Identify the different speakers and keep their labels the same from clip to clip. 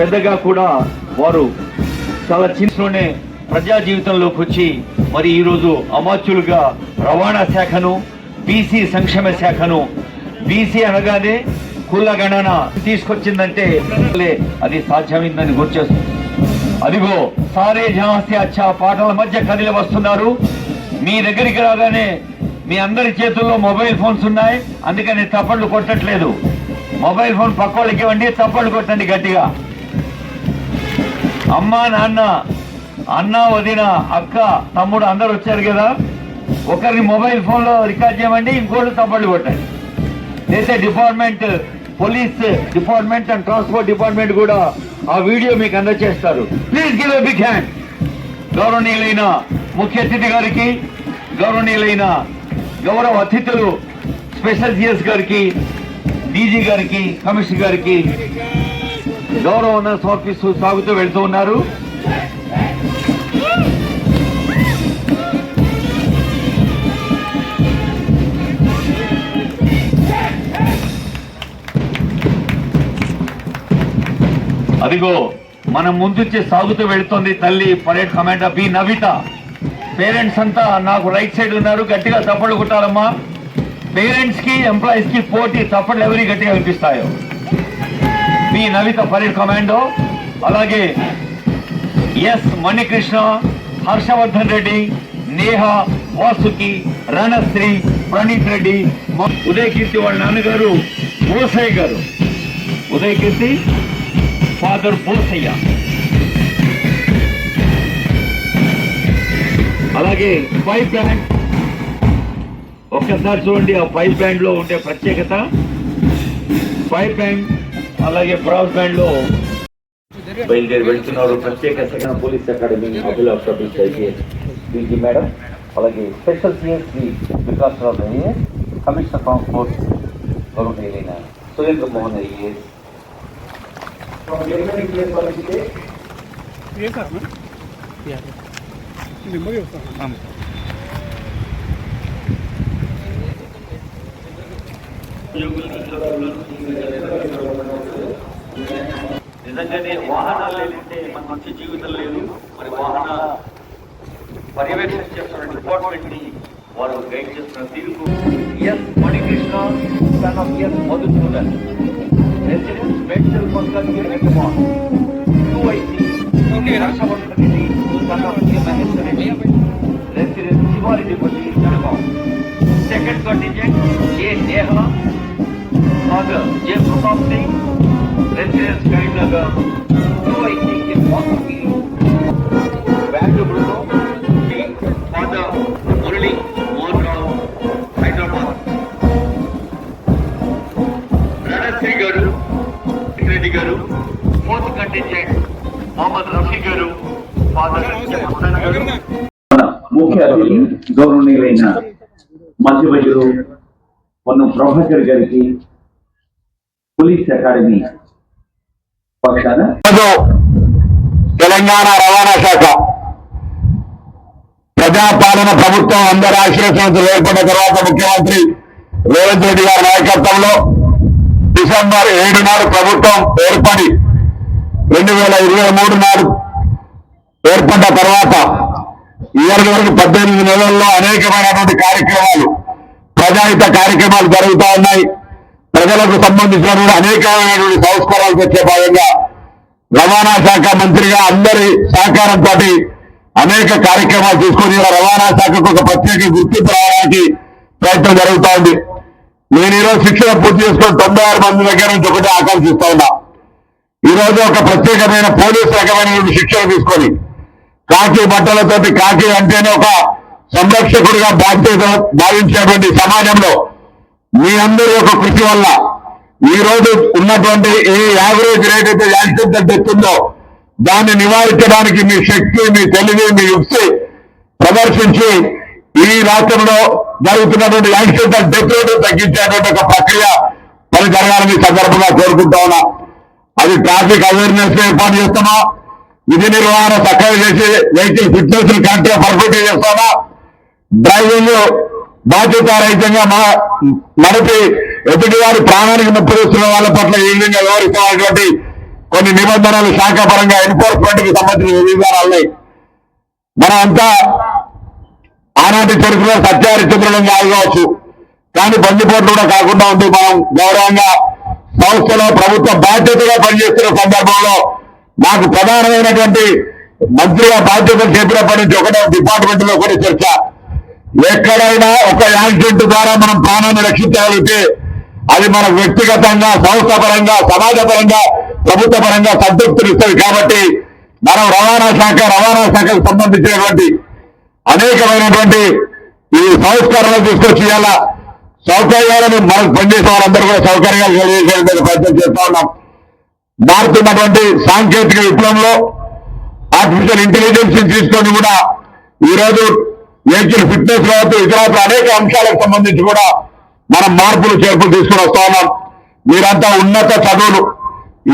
Speaker 1: పెద్దగా కూడా వారు చాలా చిన్నలోనే ప్రజా జీవితంలోకి వచ్చి మరి ఈరోజు అమాత్యులుగా రవాణా శాఖను బీసీ సంక్షేమ శాఖను బీసీ అనగానే కుల గణన తీసుకొచ్చిందంటే అది సాధ్యమైందని గుర్చేస్తుంది అదిగో సారే జాస్తి అచ్చా పాటల మధ్య కదిలి వస్తున్నారు. మీ దగ్గరికి రాగానే మీ అందరి చేతుల్లో మొబైల్ ఫోన్స్ ఉన్నాయి. అందుకని తప్పళ్ళు కొట్టట్లేదు. మొబైల్ ఫోన్ పక్క వాళ్ళకి ఇవ్వండి తప్పళ్ళు కొట్టండి గట్టిగా. అమ్మ నాన్న అన్న వదిన అక్క తమ్ముడు అందరు వచ్చారు కదా. ఒకరిని మొబైల్ ఫోన్లో రికార్డ్ చేయమండి ఇంకోళ్ళు తప్పళ్ళు కొట్టండి. చేసే department police department and transport department కూడా ఆ వీడియో మీకు అందజేస్తారు please give a big hand గౌరవనీయులైన ముఖ్య అతిథి గారికి గౌరవనీయులైన గౌరవ అతిథులు స్పెషల్ సిఎస్ గారికి డీజీ గారికి కమిషనర్ గారికి గౌరవం సమర్పిస్తూ సాగుతూ వెళ్తూ ఉన్నారు. అదిగో మనం ముందుంచి సాగుతూ వెళుతోంది తల్లి parade commander B Navitha. Parents అంతా నాకు రైట్ సైడ్ ఉన్నారు గట్టిగా చప్పట్లు కొట్టాలమ్మా. పేరెంట్స్కి ఎంప్లాయీస్కి పోటీ చప్పట్లు ఎవరి గట్టిగా వినిపిస్తాయో? B Navitha parade commando. అలాగే ఎస్ మణికృష్ణ హర్షవర్ధన్ రెడ్డి నేహ వాసుకి రణశ్రీ ప్రణీత్ రెడ్డి ఉదయకీర్తి ఉదయ్ కీర్తి వాళ్ళ నాన్నగారు బోసయ్య గారు. ఉదయ్ కీర్తి ఫాదర్ బోసయ్య. అలాగే పైప్ బ్యాండ్. ఒక్కసారి చూడండి ఆ పైప్ బ్యాండ్లో ఉండే ప్రత్యేకత. పైప్ బ్యాండ్ అలాగే బ్రాస్ బ్యాండ్లో బయలుదేరి వెళ్తున్నారు ప్రత్యేక second police academy Abhilash IPS DG madam అలాగే special CS Vikas Rao IAS commissioner transport గౌరవనీయులైన సురేంద్ర మోహన్ ఐఏఎస్ నిజంగానే వాహనాలు లేకుంటే మన మంచి జీవితం లేదు. మరి వాహన పర్యవేక్షణ చేస్తున్న డిపార్ట్మెంట్ని వారు గైడ్ చేస్తున్న తీరుకు S Manikrishna son of S Madhusudhan residence medical Kumar Harshavardhan Reddy fourth contingent Mohammed Rafi గారు ముఖ్య అతిథి గౌరవనీయులైన మధ్యవజులు పొన్నం ప్రభాకర్ గారికి పోలీస్ అకాడమీ పక్షాన
Speaker 2: తెలంగాణ రవాణా శాఖ ప్రజాపాలన ప్రభుత్వం అందరి ఆశీర్వచనతో ఏర్పడిన తర్వాత ముఖ్యమంత్రి రేవంత్ రెడ్డి గారి నాయకత్వంలో డిసెంబర్ ఏడు నాడు ప్రభుత్వం ఏర్పడి రెండు వేల ఇరవై మూడు నాడు ఏర్పడ్డ తర్వాత ఇవాళ వరకు పద్దెనిమిది నెలల్లో అనేకమైనటువంటి కార్యక్రమాలు ప్రజాహిత కార్యక్రమాలు జరుగుతూ ఉన్నాయి. ప్రజలకు సంబంధించినటువంటి అనేకమైనటువంటి సంస్కరణలు తెచ్చే భాగంగా రవాణా శాఖ మంత్రిగా అందరి సహకారంతో అనేక కార్యక్రమాలు తీసుకొని రవాణా శాఖకు ఒక ప్రత్యేక గుర్తింపు రావడానికి ప్రయత్నం జరుగుతూ ఉంది. నేను ఈరోజు శిక్షణ పూర్తి చేసుకుని తొంభై ఆరు మంది దగ్గర నుంచి ఒకటి ఆకాంక్షిస్తా ఉన్నా. ఈ రోజు ఒక ప్రత్యేకమైన పోలీస్ రకమైన శిక్షణ తీసుకొని కాకి బట్టలతోటి కాకి అంటేనే ఒక సంరక్షకుడిగా బాధ్యత భావించేటువంటి సమాజంలో మీ అందరి యొక్క కృషి వల్ల ఈ రోజు ఉన్నటువంటి ఏ యావరేజ్ రేట్ అయితే యాక్సిడెంట్ డెత్ దాన్ని నివారించడానికి మీ శక్తి మీ తెలివి మీ యుక్తి ప్రదర్శించి ఈ రాష్ట్రంలో జరుగుతున్నటువంటి యాక్సిడెంట్ డెత్ రేటు తగ్గించేటువంటి ఒక ప్రక్రియ పని జరగాలని సందర్భంగా కోరుకుంటా ఉన్నా. అది ట్రాఫిక్ అవేర్నెస్ ఏర్పాటు చేస్తామా? విధి నిర్వహణ చక్కగా చేసి వెహికల్ ఫిట్నెస్ కరెక్ట్గా పర్ఫెక్ట్ చేస్తామా? డ్రైవింగ్ బాధ్యతారహితంగా మా నడిపి ఎదుటి వారి ప్రాణానికి ముప్పు తెస్తున్న వాళ్ళ పట్ల ఈ విధంగా వ్యవహరిస్తున్నటువంటి కొన్ని నిబంధనలు శాఖపరంగా ఎన్ఫోర్స్మెంట్కి సంబంధించిన విధానాలని మనం అంతా ఆనాటి చరిత్రలో సత్యహరిచంద్రులం కావచ్చు. కానీ బందిపోట్లు కూడా కాకుండా ఉంది మనం గౌరవంగా సంస్థలో ప్రభుత్వ బాధ్యతగా పనిచేస్తున్న సందర్భంలో నాకు ప్రధానమైనటువంటి మంత్రిగా బాధ్యతలు చెప్పినప్పటి నుంచి ఒకటే డిపార్ట్మెంట్లో కూడా చర్చ. ఎక్కడైనా ఒక యాక్సిడెంట్ ద్వారా మనం ప్రాణాన్ని రక్షించగలిగితే అది మన వ్యక్తిగతంగా సంస్థ పరంగా సమాజ పరంగా ప్రభుత్వ పరంగా సంతృప్తినిస్తుంది కాబట్టి మనం రవాణా శాఖ రవాణా శాఖకు సంబంధించినటువంటి అనేకమైనటువంటి ఈ సంస్కరణలు తీసుకొచ్చి ఇలా సౌకర్యాలను మనకు పనిచేసే వాళ్ళందరూ కూడా సౌకర్యాలు కలిగేసేందుకు ప్రయత్నం చేస్తా ఉన్నాం. మారుతున్నటువంటి సాంకేతిక విప్లవంలో ఆర్టిఫిషియల్ ఇంటెలిజెన్స్ తీసుకొని కూడా ఈరోజు వెహికల్ ఫిట్నెస్ కావచ్చు ఇతర అనేక అంశాలకు సంబంధించి కూడా మనం మార్పులు చేర్పులు తీసుకుని వస్తా ఉన్నాం. మీరంతా ఉన్నత చదువులు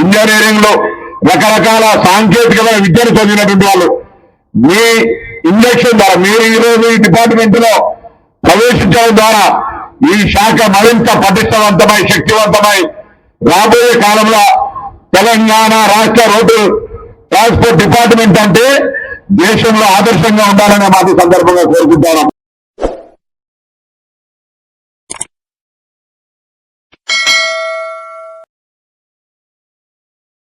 Speaker 2: ఇంజనీరింగ్లో రకరకాల సాంకేతికమైన విద్యను చదివినటువంటి వాళ్ళు మీ ఇంజక్షన్ ద్వారా మీరు ఈ రోజు ఈ డిపార్ట్మెంట్లో ప్రవేశించడం ద్వారా ఈ శాఖ మరింత పటిష్టవంతమై శక్తివంతమై రాబోయే కాలంలో తెలంగాణ రాష్ట్ర రోడ్డు ట్రాన్స్పోర్ట్ డిపార్ట్మెంట్ అంటే దేశంలో ఆదర్శంగా ఉండాలని మాకు సందర్భంగా కోరుకుంటాను